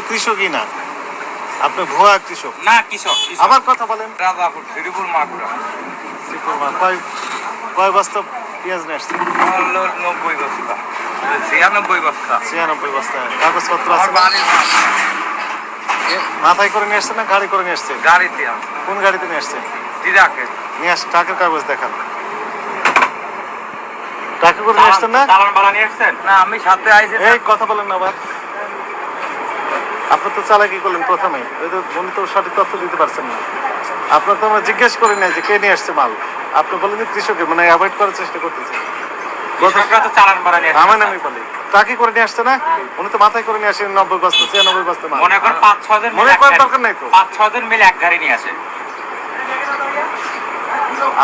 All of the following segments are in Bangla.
কৃষকই না। আপনি ভুয়া কৃষক। না কৃষক। আবার কথা বলেন। রাজাপুর শ্রীপুর মাগুরা। কয় কয় বস্তা পেঁয়াজ নিয়ে আসছেন? নব্বই বস্তা। ছিয়ানব্বই বস্তা। ছিয়ানব্বই বস্তা। কাগজপত্র মাথায় করে নিয়ে আসছেন না গাড়ি করে নিয়ে আসছেন? গাড়িতে কোন গাড়িতে নিয়ে আসছেন? দিদাকে নিয়ে আস টাকার কাগজ দেখান। টাকা করে নিয়ে আসছেন না? চালান বালা নিয়ে এসছেন না আমি সাথে আইছি এই কথা বলেন না আবার। আপনি তো চালাকি করলেন তো উনি তো সঠিক তথ্য দিতে পারছেন না। আপনার তো আমরা জিজ্ঞেস করি নাই যে কে নিয়ে আসছে মাল। আপনি বলেন যে কৃষকের মানে অ্যাভয়েড করার চেষ্টা করতেছে। কৃষকরা তো চালান বালা নিয়ে আমার নামই বলি। টাকি করে নিয়ে আসছে না? উনি তো মাথায় করে নিয়ে আসেন নব্বই বস্তা ছিয়ানব্বই বস্তা মনে করেন পাঁচ ছয় জন মনে করার দরকার নাই তো। পাঁচ ছয় জন মিলে এক গাড়ি নিয়ে আসে।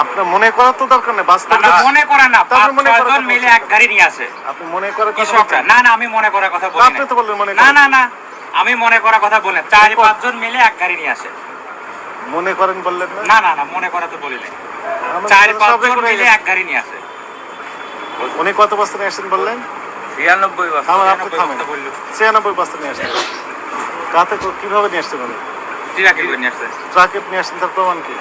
আপনার মনে করার তো দরকার নেই বাস্তব না, না, মনে করে না পাঁচ মনে ছয় করার জন কথা মিলে এক গাড়ি নিয়ে আসে। আপনি মনে করার কথা না না আমি মনে করার কথা বলি আপনি তো বললেন মনে না না না। আমি মনে করার কথা বলি না। চার দেখুন। পাঁচ জন মিলে এক গাড়ি নিয়ে আসে। মনে করেন বললেন না? না না মনে করা তো বলি না চার তো পাঁচ সব জন রেকর্ড হয়ে মিলে এক গাড়ি নিয়ে আসে। উনি কত বস্তা নিয়ে আসছেন বললেন? ছিয়ানব্বই থামেন ছিয়ানব্বই বস্তা নিয়ে আসছেন। কাতে কীভাবে নিয়ে আসছেন টিরাকে করে নিয়ে ট্রাকে তার প্রমাণ কি?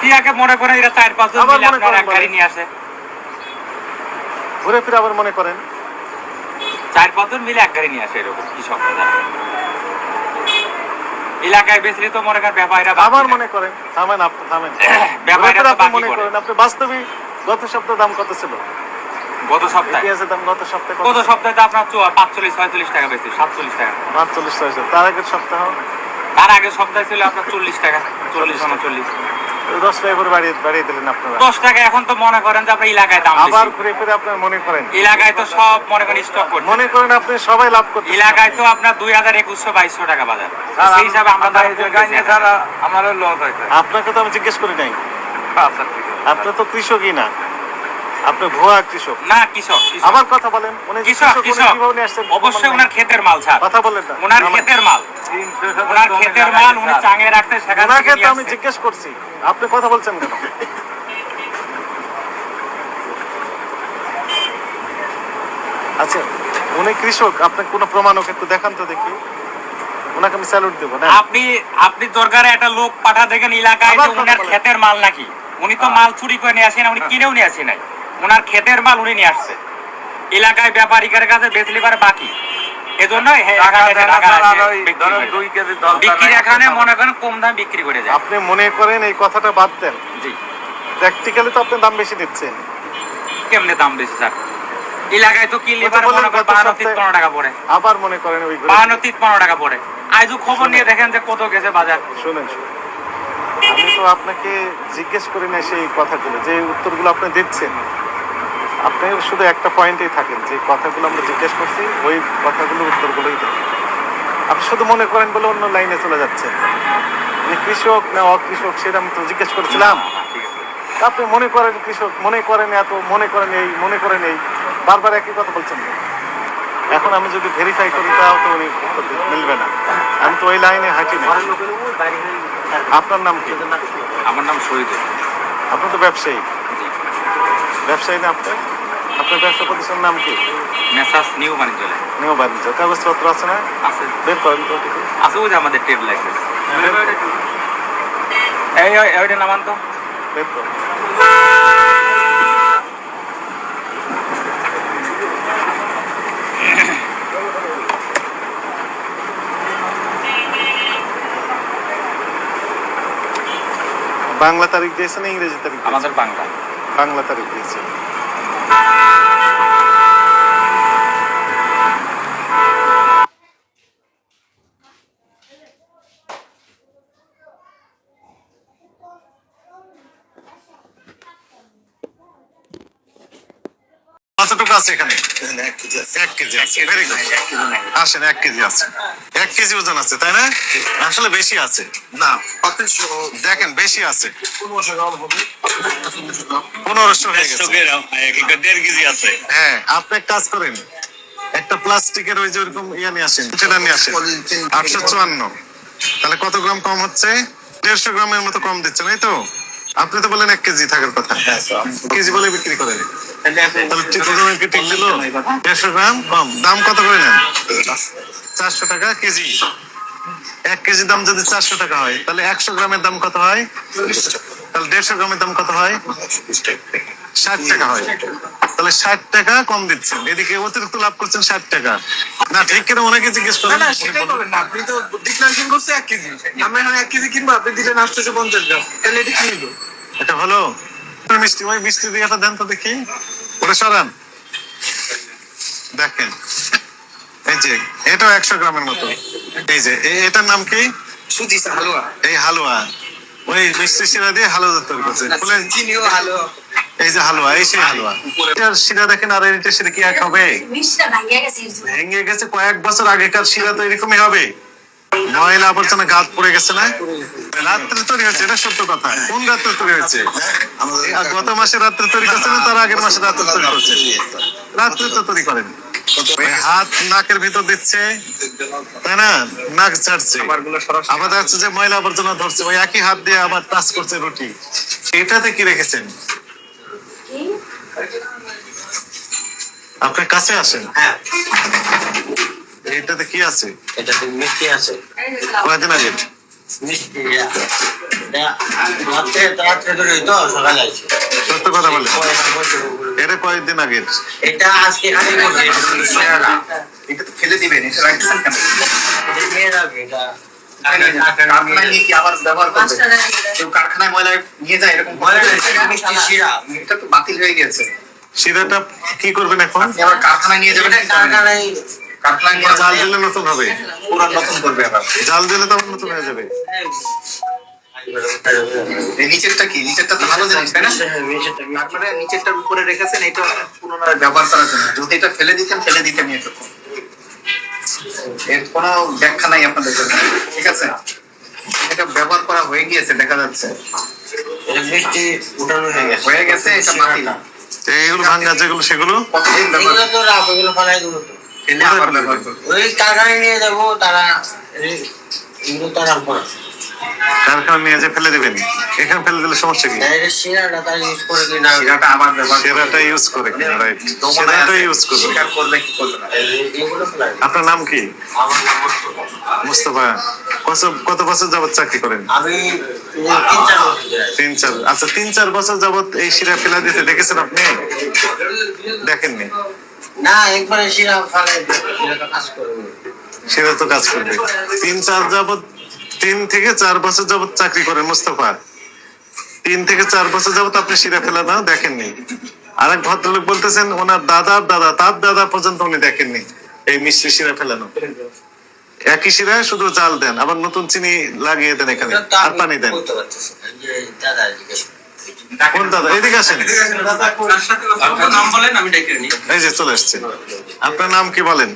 টিরাকে মনে করে এরা চার পাঁচ জন আবার মিলে আপনার এক গাড়ি নিয়ে আসে? ঘুরে ফিরে আবার মনে করেন? চার পাঁচ জন মিলে এক গাড়ি নিয়ে আসে এরকম কৃষক এলাকায় বেশি তো মনে করেন ব্যাপারীরা না। মনে করেন থামেন আপনি থামেন। ব্যাপারীরা আপনি মনে করেন আপনি বাস্তবে গত সপ্তাহে দাম কত ছিল? গত সপ্তাহে? দাম গত সপ্তাহে গত সপ্তাহে তো আপনার পাঁচচল্লিশ ছয়চল্লিশ টাকা বেশি সাতচল্লিশ টাকা। পাঁচচল্লিশ তার আগের সপ্তাহ? তার আগের সপ্তাহে ছিল আপনার চল্লিশ টাকা চল্লিশ উনচল্লিশ। দশ টাকা করে বাড়িয়ে বাড়িয়ে দিলেন আপনারা। দশ টাকা এখন তো মনে করেন যে আপনার এলাকায় দাম আবার ঘুরে ফিরে আপনার মনে করেন। এলাকায় তো সব মনে করেন স্টক করছে। মনে করেন আপনি সবাই লাভ এলাকায় তো আপনার দুই হাজার একুশশো বাইশশো টাকা বাজার। সেই হিসাবে আমরা। আমারও লস হয়েছে। আপনাকে তো আমি জিজ্ঞেস করি নাই। আচ্ছা ঠিক আছে। আপনি তো কৃষকই না। আপনি ভুয়া কৃষক। না কৃষক। আবার কথা বলেন উনি কৃষক কৃষক অবশ্যই ওনার ক্ষেতের মাল ছাড় কথা বলেন না। ওনার ক্ষেতের মাল। ওনার ক্ষেতের মাল উনি চাঙে রাখতে সেখান ওনাকে তো আমি জিজ্ঞেস করছি আপনি কথা বলছেন কেন? আচ্ছা উনি কৃষক আপনি কোনো প্রমাণ ওকে একটু দেখান তো দেখি। ওনাকে আমি স্যালুট দেবো না আপনি আপনি দরকারে একটা লোক পাঠা দেখেন এলাকায় উনার ক্ষেতের মাল নাকি? উনি তো মাল চুরি করে নিয়ে আসেন উনি কিনেও নিয়ে আসে নাই। উনার ক্ষেতের মাল উনি নিয়ে আসছে। এলাকায় ব্যাপারীদের কাছে বেচলি পারে বাকি। এজন্য হে- টাকা এখানে দেনা টাকা ছাড়া রাখে, আর ওই বিক্রি ধরেন করে। দুই কেজি দরকার বিক্রি নাই, এখানে মনে করেন কম দাম বিক্রি করে যায় আপনি মনে করেন এই কথাটা বাদ দেন। জি। প্র্যাকটিক্যালি তো আপনি দাম বেশি দিচ্ছেন। কেমনে দাম বেশি স্যার? এলাকায় তো কিনলে পারে মনে করেন বাহান্ন সপ্তাহে- পনেরো টাকা পড়ে। আবার মনে করেন ওই বাহান্ন পনেরো টাকা পড়ে। আজও খবর নিয়ে দেখেন যে কত গেছে বাজার। শুনেন শুনেন। আমি তো আপনাকে জিজ্ঞেস করি না সেই কথাগুলো, যে উত্তরগুলো আপনি দিচ্ছেন। আপনি শুধু একটা পয়েন্টেই থাকেন, যে কথাগুলো আমরা জিজ্ঞেস করছি, ওই কথাগুলো উত্তরগুলোই দেন। আপনি শুধু মনে করেন বলে অন্য লাইনে চলে যাচ্ছেন। যে কৃষক না অকৃষক, সেটা আমি তো জিজ্ঞেস করেছিলাম। আপনি মনে করেন কৃষক, মনে করেন এত, মনে করেন এই, মনে করেন এই, বারবার একই কথা বলছেন এখন আমি যদি ভেরিফাই করি, তাও তো উনি মিলবে না। আমি তো ওই লাইনে হাঁটি না আপনার নাম কি? আমার নাম শহীদ। আপনি তো ব্যবসায়ী। ব্যবসায়ী না আপনি? আপনার ব্যবসা প্রতিষ্ঠানের নাম কি? মেসাস নিউ বাণিজ্য নিউ বাণিজ্য। কাগজপত্র আছে না? আছে। বের করেন তো। আছে ওই যে আমাদের ট্রেড লাইসেন্স। করেন, এই ওইটা নামান তো। বের করেন। বাংলা তারিখ দিয়েছে না ইংরেজি তারিখ? আমাদের বাংলা। বাংলা তারিখ দিয়েছে কতটুকু আছে এখানে? এক কেজি আছে। ভেরি গুড আসেন এক কেজি আছে। এক কেজি ওজন আছে তাই না? আসলে বেশি আছে। না দেখেন বেশি আছে। পনেরোশো হয়ে দেড় কেজি আছে। হ্যাঁ আপনি এক কাজ করেন। একটা প্লাস্টিকের ওই যে ওরকম ইয়ে নিয়ে আসেন সেটা নিয়ে আসেন। আটশো চুয়ান্ন। তাহলে কত গ্রাম কম হচ্ছে? দেড়শো গ্রামের মতো কম দিচ্ছেন এই তো? আপনি তো বলেন এক কেজি থাকার কথা। হ্যাঁ কেজি বলে বিক্রি করেন। তাহলে কি ঠিক দিল? দেড়শো গ্রাম? কম দাম কত করে নেন? চারশো টাকা কেজি। এক কেজি দাম যদি চারশো টাকা হয় তাহলে একশো গ্রামের দাম কত হয়? তাহলে দেড়শো গ্রামের দাম কত হয়? ষাট টাকা হয়। তাহলে ষাট টাকা কম দিচ্ছেন। এদিকে অতিরিক্ত লাভ করছেন ষাট টাকা। না ঠিক কেন ওনাকে জিজ্ঞেস করেন? না সেটাই বলেন না। আপনি তো ডিক্লারেশন করছে এক কেজি। আমরা এখন এক কেজি কিনবো আপনি দিলেন আটশোশো পঞ্চাশ গ্রাম। তাহলে এটা কি হলো এটা হলো? মিষ্টি ওই মিষ্টি দিয়াটা দেন তো দেখি। সরান দেখেন এই যে এটাও একশো গ্রামের মতো। এই যে এটার নাম কি? সুজি হালুয়া। এই হালুয়া। ওই মিষ্টি শিরা দিয়ে হালুয়া তৈরি করছে। ফুলের চিনিও হালুয়া। এই যে হালুয়া এই সেই হালুয়া। এটার শিরা দেখেন আর এটা শিরা কি এক হবে। ভেঙে গেছে কয়েক বছর আগেকার শিরা তো এরকমই হবে। ময়লা আবর্জনা গাছ পড়ে গেছে না? রাত্রে তৈরি হয়েছে এটা সত্য কথা। কোন রাত্রে তৈরি হয়েছে? গত মাসে রাত্রে তৈরি করছে না তার আগের মাসে রাত্রে তৈরি করছে? রাত্রে তো তৈরি করেন। হাত নাকের ভিতর দিচ্ছে। তাই না নাক ছাড়ছে আবার যাচ্ছে যে ময়লা আবর্জনা ধরছে। ওই একই হাত দিয়ে আবার টাচ করছে রুটি। এটাতে কি রেখেছেন? আপনার কাছে আসেন। হ্যাঁ। এটাতে কি আছে? এটাতে মিষ্টি আছে। কয়েকদিন আগে? মিষ্টি এটা রাত্রে রাত্রে ধরে তো সকালে আছে সত্য কথা বলে। এটা কয়েকদিন আগের এটা আজকে করছে এটা না এটা তো ফেলে দিবেন এটা রাখছেন কেন? এটা নিয়ে যাবে এটা কারখানায় কি আবার ব্যবহার করবে? কেউ কারখানায় ময়লা নিয়ে যায় এরকম শিরা এটা তো বাতিল হয়ে গেছে। শিরাটা কি করবেন এখন? আবার কারখানায় নিয়ে যাবেন কারখানায় নিয়ে জাল দিলে নতুন হবে। পুরো নতুন করবে আবার। জাল দিলে তো নতুন হয়ে যাবে। নিচেরটা কি? নিচেরটা তো ভালো জিনিস তাই না? তারপরে নিচেরটার উপরে রেখেছেন এটা পুনরায় ব্যবহার করার জন্য। যদি এটা ফেলে দিতেন ফেলে দিতেন এটুকু এর কোনো ব্যাখ্যা নাই আপনাদের জন্য। ঠিক আছে? এটা ব্যবহার করা হয়ে গিয়েছে দেখা যাচ্ছে। উঠানো হয়ে গেছে। হয়ে গেছে এটা বাতিল। তো এইগুলো ভাঙ্গা যেগুলো সেগুলো? কতদিন ব্যবহার ওই কারখানায় নিয়ে যাব তারা তারা কারখানা নিয়ে যে ফেলে দিবেন? এখানে ফেলে দিলে সমস্যা কি? এটা ইউজ করে কি না আবার ব্যবহার ইউজ করে কিনা রাইট দোমনায় ইউজ করবে। স্বীকার করবে কি করবে না। আপনার নাম কি? আমার নাম মুস্তফা। কত কত বছর যাবত চাকরি করেন? আমি তিন চার বছর ধরে আছি। তিন চার আচ্ছা তিন চার বছর যাবত এই শিরা ফেলা দিতে দেখেছেন আপনি? দেখেননি? না একবারে শিরা ফেলাই এটা তো কাজ করবে। সেটা তো কাজ করবে। তিন চার যাবত তিন থেকে চার বছর যাবত চাকরি করেন মুস্তফা। তিন থেকে চার বছর যাবত আপনি শিরা ফেলা না দেখেননি? আরেক ভদ্রলোক বলতেছেন ওনার দাদার দাদা তার দাদা পর্যন্ত উনি দেখেননি এই মিষ্টি শিরা ফেলানো। একই শিরায় শুধু জাল দেন আবার নতুন চিনি লাগিয়ে দেন এখানে আর পানি দেন। দাদা। কোন দাদা এদিকে আসেন। নাম বলেন আমি ডেকে নিই এই যে চলে আসছে আপনার নাম কি বলেন?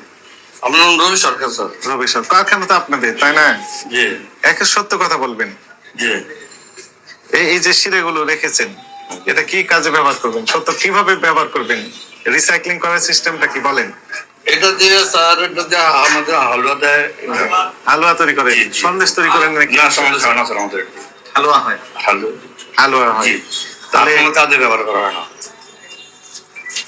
আমার নাম রবি সরকার স্যার। রবি সর কারখানা তো আপনাদের তাই না? জি। একে সত্য কথা বলবেন। জি। এই এই যে শিরাগুলো রেখেছেন এটা কি কাজে ব্যবহার করবেন? সত্য কীভাবে ব্যবহার করবেন? রিসাইক্লিং করার সিস্টেমটা কি বলেন? এটা দিয়ে স্যার এটা দিয়ে আমাদের হালুয়া দেয়। হালুয়া তৈরি করে। সন্দেশ তৈরি করেন নাকি? না সমাজে হয় না স্যার আমাদের হালুয়া হয়। হালুয়া। হয়। তাহলে কোনো কাজে ব্যবহার করা হয় না?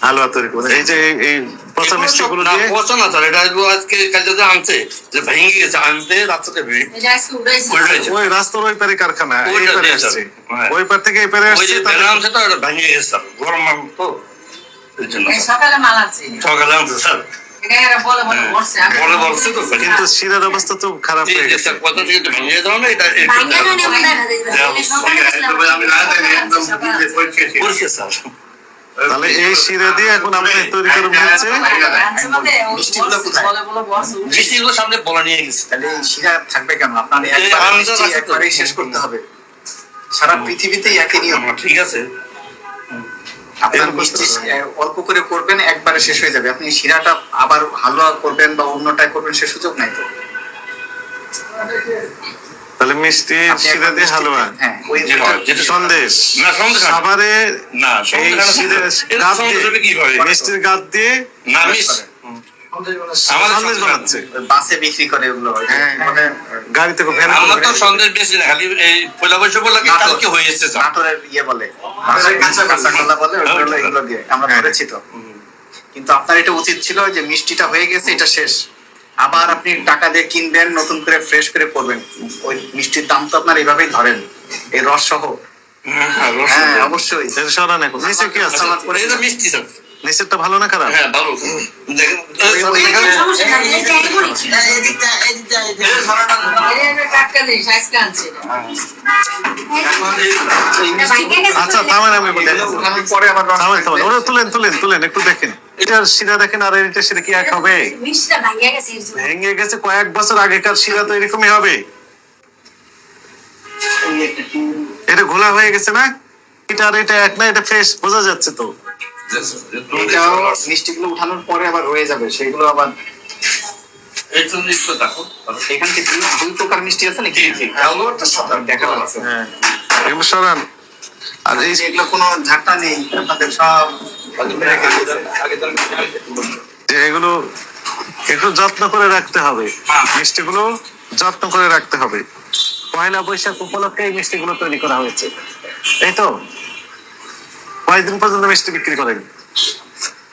হালুয়া তৈরি করে। এই যে এই- এই পচা মিষ্টি গুলো দিয়ে পচা না স্যার এটা আজকে আজকে কাজে যে আনছে যে ভেঙে গেছে আনতে রাত্রে ভেঙে এটা আজকে উঠাইছে। উল্টেছে ওই রাস্তার ওই পারে কারখানা এই পারে আসছে। ওই পার থেকে এই পারে আসছে ভেঙে গেছে। স্যার গরম তো সকালে মাল আনছে। সকালে আনছে স্যার। কিন্তু শিরার অবস্থা তো খারাপ হয়ে গেছে। কথা থেকে ভেঙে না, এটা তাহলে এই শিরা দিয়ে এখন আপনি তৈরি করে মিষ্টিগুলো বলছে। মিষ্টিগুলো সামনে বলা নিয়ে গেছে। তাহলে এই শিরা থাকবে কেন? আপনার একবার শেষ করতে হবে। সারা পৃথিবীতেই একই নিয়ম। ঠিক আছে। আপনার মিষ্টি অল্প করে করবেন একবারে শেষ হয়ে যাবে। আপনি শিরাটা আবার হালুয়া করবেন বা অন্যটা করবেন সে সুযোগ নাই তো। তাহলে মিষ্টি শিরা দিয়ে হালুয়া? হ্যাঁ সন্দেশ। না এই শিরা দিয়ে। মিষ্টির গাদ দিয়ে? না বানাচ্ছে বাসে বিক্রি করে ওগুলো হ্যাঁ। মানে গাড়ি আমরা তো সন্দেশ বেশি না খালি এই পয়লা বৈশাখ বলে কালকে হয়ে নাটোরের ইয়ে বলে। কাঁচা কাঁচা কলা বলে এগুলো দিয়ে। আমরা হ্যাঁ। করেছি তো। কিন্তু আপনার এটা উচিত ছিল যে মিষ্টিটা হয়ে গেছে এটা শেষ। আবার আপনি টাকা দিয়ে কিনবেন নতুন করে ফ্রেশ করে করবেন। ওই মিষ্টির দাম তো আপনার এইভাবেই ধরেন। এই রস সহ হ্যাঁ অবশ্যই। মিষ্টি স্যার নিচেরটা ভালো না খারাপ? হ্যাঁ ভালো। দেখেন আচ্ছা থামেন আমি বলি। থামেন ওরা তুলেন তুলেন তুলেন একটু দেখেন। এটার শিরা দেখেন আর এটা শিরা কি এক হবে। ভেঙে গেছে কয়েক বছর আগেকার শিরা তো এরকমই হবে। এটা ঘোলা হয়ে গেছে না? এটা আর এটা এক না এটা ফ্রেশ বোঝা যাচ্ছে তো। এটাও মিষ্টিগুলো উঠানোর পরে আবার রয়ে যাবে সেগুলো আবার জন্য একটু দেখো এখান থেকে দুই দুই প্রকার মিষ্টি আছে নাকি? দেখা যাচ্ছে। হ্যাঁ। এগুলো সরান আর এগুলো কোনো ঝাঁটা নেই আপনাদের সব যে এগুলো একটু যত্ন করে রাখতে হবে। মিষ্টিগুলো যত্ন করে রাখতে হবে। পয়লা বৈশাখ উপলক্ষে এই মিষ্টিগুলো তৈরি করা হয়েছে। এই তো? কয়েকদিন পর্যন্ত মিষ্টি বিক্রি করেন।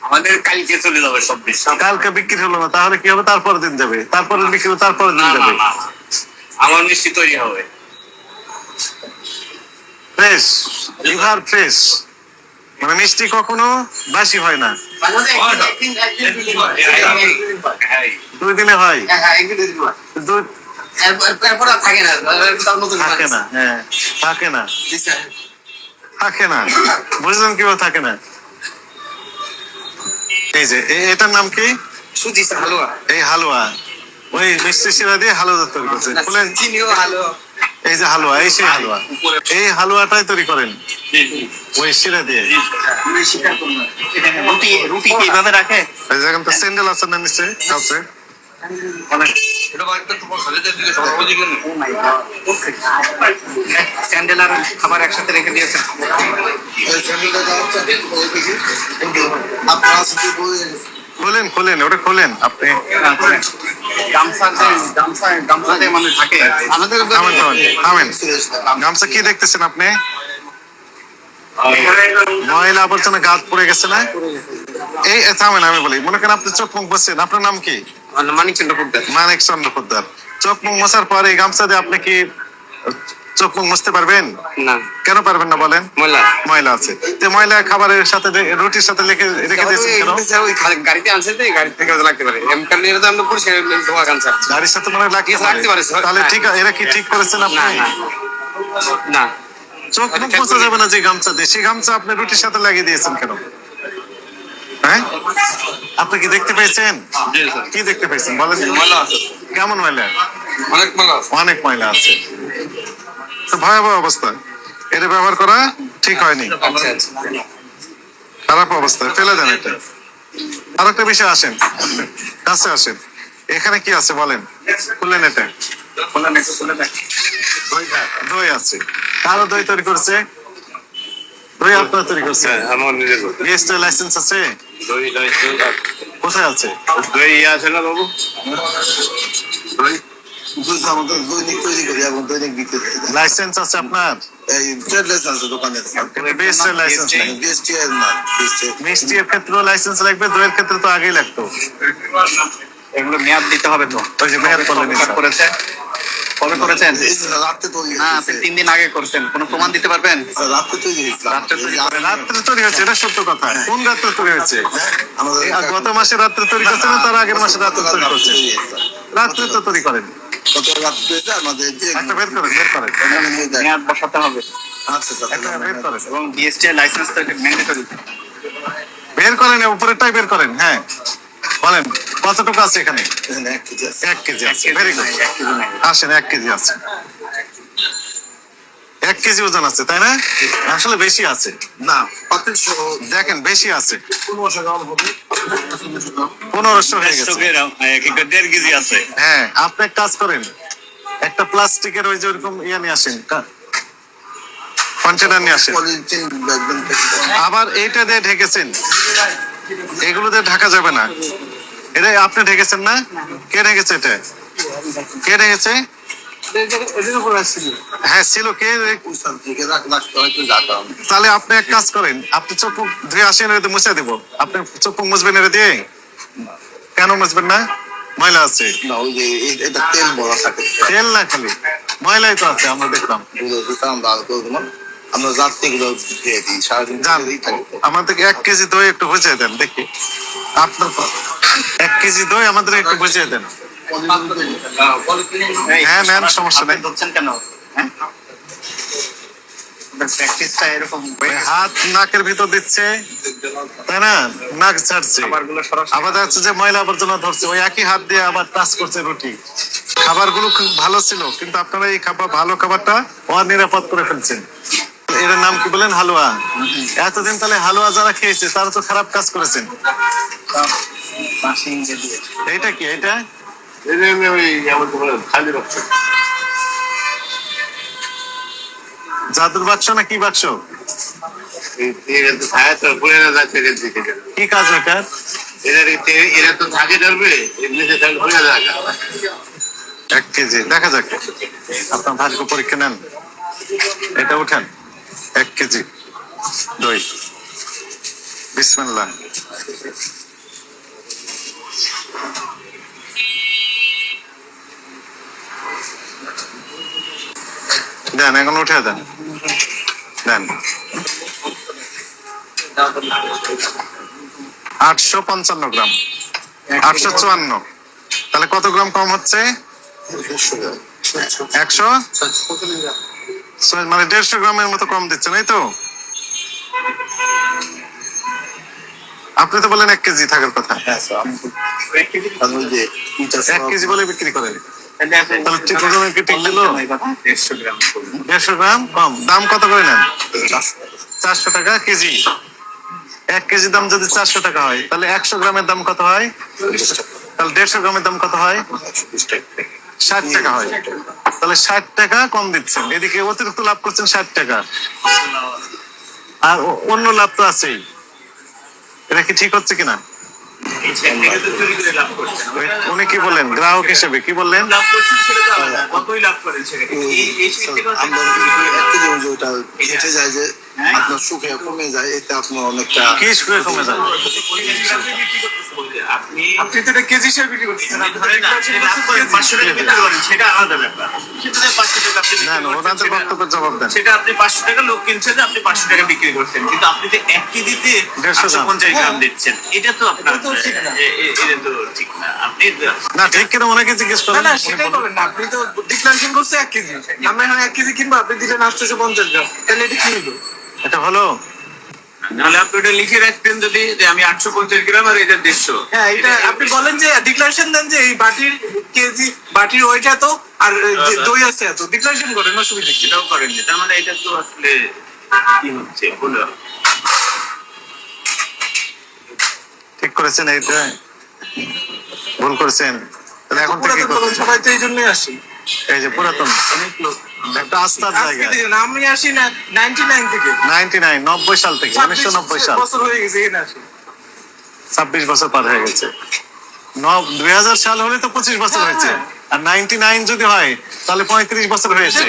আমাদের কালকে চলে যাবে সব বেশি কালকে বিক্রি হলো না তাহলে কি হবে? তারপর দিন যাবে। তারপরে বিক্রি তারপরে দিন যাবে। আমার মিষ্টি তৈরি হবে। ফ্রেশ লিভার ফ্রেশ। মানে মিষ্টি কখনো বাসি হয় না। দুই দিনে হয়? হ্যাঁ, হ্যাঁ। দুই এরপর আর থাকে না। থাকে না হ্যাঁ থাকে না। থাকে না। বুঝলেন কীভাবে থাকে না? এই যে এটার নাম কি? সুজি হালুয়া। এই হালুয়া। ওই মিষ্টি শিরা দিয়ে হালুয়া তৈরি করছে। খুলে চিনিও হালুয়া। এই যে হালুয়া এই সেই হালুয়া। এই হালুয়াটাই তৈরি করেন। ওই শিরা দিয়ে। রুটি রুটি কি এভাবে রাখে? এই যে এখন তো স্যান্ডেল আছে না নিচে? আছে। দিকে সর্বাধিক স্যান্ডেল আর খাবার একসাথে রেখে দিয়েছেন খোলেন খোলেন ওটা খোলেন আপনি। গামছা মানে কি দেখতেছেন আপনি? ময়লা আবর্জনা গাছ পড়ে গেছে না? এই থামেন আমি বলি। মনে করেন আপনি চোখ মুখ বসছেন। আপনার নাম কি? মানিক চন্দ্র পোদ্দার মানিক চন্দ্র পোদ্দার চোখ মুখ মশার পরে গামছা দিয়ে আপনি কি চোখ মুখ মুছতে পারবেন? না। কেন পারবেন না বলেন? মোল্লা ময়লা আছে। তো ময়লা খাবারের সাথে রুটির সাথে লেখে রেখে দিয়েছেন ওই গাড়িতে আনছে তো গাড়ি থেকে লাগতে পারে। তো আমরা ধোয়া গাড়ির সাথে মনে হয় লাগতে পারে, তাহলে ঠিক এরা কি ঠিক করেছেন আপনি? না চোখ মুখ যাবে না যে গামছা দিয়ে। সেই গামছা আপনি রুটির সাথে লাগিয়ে দিয়েছেন কেন? হ্যাঁ? আপনি কি দেখতে পেয়েছেন? কি দেখতে পেয়েছেন? বলেন। কেমন ময়লা অনেক ময়লা অনেক ময়লা আছে। তো ভয়াবহ অবস্থা। এটা ব্যবহার করা ঠিক হয়নি। আচ্ছা আচ্ছা। খারাপ অবস্থা। ফেলে দেন এটা। আর একটা বিষয় আসেন। কাছে আসেন। এখানে কি আছে বলেন? খুললেন এটা। দই আছে। কারও দই তৈরি করছে? দই আপনার তৈরি করছে? লাইসেন্স আছে? দই দই কোথায় আছে দই ইয়ে আছে না বাবু দই আমাদের দৈনিক তৈরি করি এবং দৈনিক বিক্রি করি লাইসেন্স আছে আপনার ক্ষেত্রেও লাগবে দইয়ের ক্ষেত্রে তো আগেই লাগতো এগুলো মেয়াদ দিতে হবে তো মেয়াদ করেছে কবে করেছেন? রাত্রে তৈরি না আপনি তিন দিন আগে করছেন। কোনো প্রমাণ দিতে পারবেন? রাত্রে তৈরি হয়েছিল রাত্রে তৈরি রাত্রে তৈরি হয়েছে এটা সত্য কথা। কোন রাত্রে তৈরি হয়েছে? গত মাসে রাত্রে তৈরি করছে না তার আগের মাসে রাত্রে তৈরি করছে রাত্রে তো তৈরি করেন। কত রাত্রে আমাদের একটা বের করেন বের করেন। মেয়াদ বসাতে হবে। আচ্ছা একটা বের করেন। এবং বিএসটি লাইসেন্স তো ম্যান্ডেটরি বের করেন উপরেরটাই বের করেন হ্যাঁ। বলেন কতটুকু আছে এখানে? এক কেজি আছে। এক কেজি আছে ভেরি গুড আসেন এক কেজি আছে। এক কেজি ওজন আছে তাই না? আসলে বেশি আছে। না দেখেন বেশি আছে। পনেরোশো হয়ে গেছে। দেড় কেজি আছে। হ্যাঁ আপনি এক কাজ করেন। একটা প্লাস্টিকের ওই যে ওরকম ইয়ে নিয়ে আসেন কন্টেনার নিয়ে আসেন। আবার এইটা দিয়ে ঢেকেছেন। এগুলো দিয়ে ঢাকা যাবে না। এটা আপনি ঢেকেছেন না? কে ঢেকেছে এটা? কে ঢেকেছে? হ্যাঁ ছিল কে? উস্তাদ থেকে রাখ রাখতে হয়তো যেতাম তাহলে আপনি এক কাজ করেন আপনি চোখ ধুয়ে আসেন এর মুছে দেবো। আপনি চোখ মুছবেন এর দিয়ে? কেন মুছবেন না? ময়লা আছে। তেল না খালি। ময়লাই তো আছে আমরা দেখলাম। আমরা যাত্রীগুলো ধুয়ে দিই সারাদিন ধুয়েই থাকি। এক কেজি দই একটু বুঝিয়ে দেন দেখি। আপনার এক কেজি দই আমাদের একটু বুঝিয়ে দেন। হ্যাঁ, নেন, সমস্যা নেই। ধরছেন কেন? হ্যাঁ? প্র্যাকটিসটা এরকম হাত নাকের ভিতর দিচ্ছে তাই না? নাক ছাড়ছে আবার যাচ্ছে যে ময়লা আবর্জনা ধরছে ওই একই হাত দিয়ে আবার টাচ করছে রুটি। খাবারগুলো খুব ভালো ছিল কিন্তু আপনারা এই খাবার ভালো খাবারটা অনিরাপদ করে ফেলছেন। এর নাম কি বলেন? হালুয়া। এতদিন তাহলে হালুয়া যারা খেয়েছে তারা তো খারাপ কাজ করেছেন। এইটা কি? এটা খালি জাদুর বাক্স না কি বাক্স? কি কাজ ওটা এরা তো থাকে ধরবে এমনিতে হয়ে এক কেজি। দেখা যাক। আপনার ভাগ্য পরীক্ষা নেন। এটা উঠেন। এক কেজি দই। বিসমিল্লাহ। দেন, এখন উঠে দেন। দেন। আটশো পঞ্চান্ন গ্রাম। আটশো চুয়ান্ন। তাহলে কত গ্রাম কম হচ্ছে? একশো? ছয়- মানে দেড়শো গ্রামের মতো কম দিচ্ছেন এই তো? আপনি তো বলেন এক কেজি থাকার কথা। আর ওই যে ইটা এক কেজি বলে বিক্রি করেন। তাহলে আপনি তাহলে ঠিক ওজনে কি ঠিক দিলো? দেড়শো গ্রাম করুন। দেড়শো গ্রাম কম। দাম কত করে নেন? চারশো টাকা কেজি। এক কেজি দাম যদি চারশো টাকা হয় তাহলে একশো গ্রামের দাম কত হয়? তাহলে দেড়শো গ্রামের দাম কত হয়? ষাট টাকা হয়। তাহলে ষাট টাকা কম দিচ্ছেন। এদিকে অতিরিক্ত লাভ করছেন ষাট টাকা। আর অন্য লাভ তো আছেই। এটা কি ঠিক হচ্ছে কিনা। উনি কি বললেন? গ্রাহক হিসেবে কি বললেন? আপনার সুখে কমে যায়? এতে আপনার অনেকটা কি সুখে কমে যায়? আপনি আপনি তো এটা কেজি হিসেবে বিক্রি করছেন আপনি ধরেন আপনি লাভ করেন 500 টাকা বিক্রি করেন। সেটা আলাদা ব্যাপার। সেটা 500 টাকা আপনি না না ওনাদের বক্তব্যের জবাব দেন। সেটা আপনি পাঁচশো টাকা লোক কিনছে যে আপনি পাঁচশো টাকা বিক্রি করছেন। কিন্তু আপনি যে এক কেজিতে দেড়শো আটশো গ্রাম। দিচ্ছেন এটা তো আপনার এটা তো ঠিক না। আপনি না ঠিক কিনা ওনাকে জিজ্ঞেস করেন। না সেটাই বলেন না। আপনি তো ডিক্লারেশন করছে এক কেজি। আমরা এখন এক কেজি কিনবো আপনি দিলেন আটশোশো পঞ্চাশ গ্রাম। তাহলে এটা কি হলো এটা হলো নাহলে আপনি ওটা লিখে রাখতেন যদি যে আমি আটশো পঞ্চাশ গ্রাম আর এটা দেড়শো। হ্যাঁ এটা আপনি বলেন যে ডিক্লারেশন দেন যে এই বাটির কেজি বাটির ওইটা তো আর দই আছে এত। ডিক্লারেশন করেন অসুবিধা সেটাও করেননি। তার মানে এটা তো আসলে কি হচ্ছে? ঠিক করেছেন এইটা ভুল করেছেন। এখন থেকে? সবাই তো এই জন্যই আসি। এই যে পুরাতন। অনেক লোক একটা আস্থার জায়গা। আমি আসি না নাইনটি নাইন থেকে। নাইনটি নাইন নব্বই সাল থেকে উনিশশো নব্বই সাল। বছর হয়ে গেছে এখানে আসি। ছাব্বিশ বছর পার হয়ে গেছে। দুই হাজার সাল হলে তো পঁচিশ বছর হয়েছে। আর নাইনটি নাইন যদি হয় তাহলে পঁয়ত্রিশ বছর হয়েছে।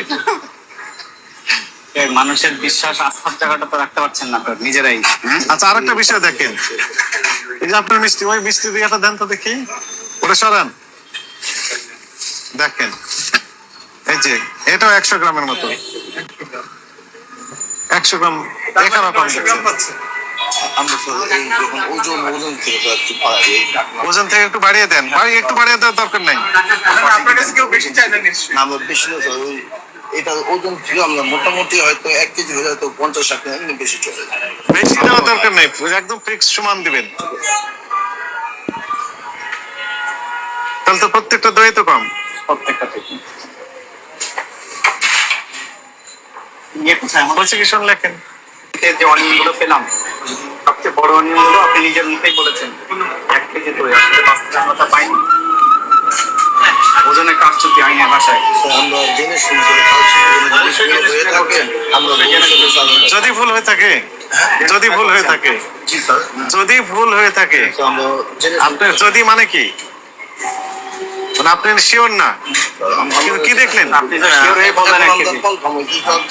এই মানুষের বিশ্বাস আস্থার জায়গাটা তো রাখতে পারছেন না আপনার নিজেরাই। হ্যাঁ? আচ্ছা আরেকটা বিষয় দেখেন। এই যে আপনার মিষ্টি ওই মিষ্টি দিয়াটা দেন তো দেখি। ওটা সরান। দেখেন। এই যে এটাও একশো গ্রামের মতো। একশো গ্রাম এখানে ওজন ওজন থেকে একটু পাই ওজন থেকে একটু বাড়িয়ে দেন। বাড়ি একটু বাড়িয়ে দেওয়ার দরকার নাই। আপনার কাছে কেউ বেশি চায় না আমরা বেশি না এটা ওজন থেকে আমরা মোটামুটি হয়তো এক কেজি হলে হয়তো পঞ্চাশ ষাট বেশি চলে বেশি দেওয়ার দরকার নাই। একদম ফিক্স সমান দিবেন। তাহলে তো প্রত্যেকটা দই তো কম। প্রত্যেকটা থেকে ইয়ে কোথায়? আমার বলছে কি শোন লেখেন যে অনিয়মগুলো পেলাম সবচেয়ে বড় অনিয়মগুলো আপনি নিজের মুখেই বলেছেন। এক কেজি দই আসলে পাইনি। ওজনে কারচুপি আইনের ভাষায়? আমরা জেনে শুনে যদি ভুল হয়ে থাকে যদি ভুল হয়ে থাকে যদি ভুল হয়ে থাকে আপনার যদি মানে কি? মানে আপনি শিওর না? কিন্তু কি দেখলেন? আপনি তো শিওর হয়ে বললেন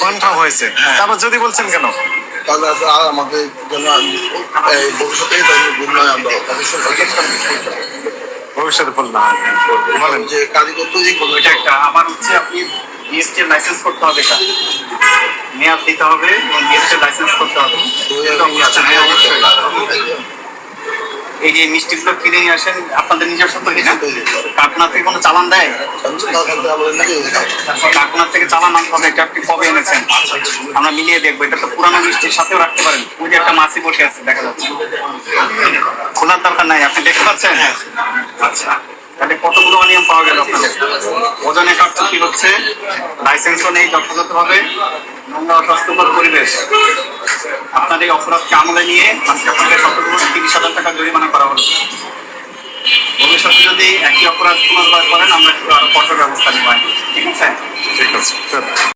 কনফার্ম হয়েছে। তারপর যদি বলছেন কেন? তাহলে আর আমাদের জন্য ভবিষ্যতে বললাম বলেন যে কারিগর তৈরি করব ওইটা একটা আমার হচ্ছে আপনি বিএসটি লাইসেন্স করতে হবে এটা। মেয়াদ দিতে হবে এবং বিএসটি লাইসেন্স করতে হবে। এই যে মিষ্টিগুলো কিনে নিয়ে আসেন আপনাদের নিজস্ব তৈরি না কাকনা থেকে কোনো চালান দেয়? কাকনা থেকে চালান আনতে হবে এটা আপনি কবে এনেছেন? আমরা মিলিয়ে দেখব এটা তো পুরানো মিষ্টির সাথেও রাখতে পারেন। ওই যে একটা মাছি বসে আছে দেখা যাচ্ছে। খোলার দরকার নাই আপনি দেখতে পাচ্ছেন? আচ্ছা। তাহলে কতগুলো অনিয়ম পাওয়া গেল ওজনে কারচুপি হচ্ছে? লাইসেন্সও নেই যথাযথভাবে। নোংরা অস্বাস্থ্যকর পরিবেশ। আপনার এই অপরাধকে আমলে নিয়ে আজকে আপনাকে কতগুলো তিরিশ হাজার টাকা জরিমানা করা হলো। ভবিষ্যতে যদি একই অপরাধ পুনর্বার করেন, আমরা একটু আরও কঠোর ব্যবস্থা নেব। ঠিক আছে? ঠিক আছে।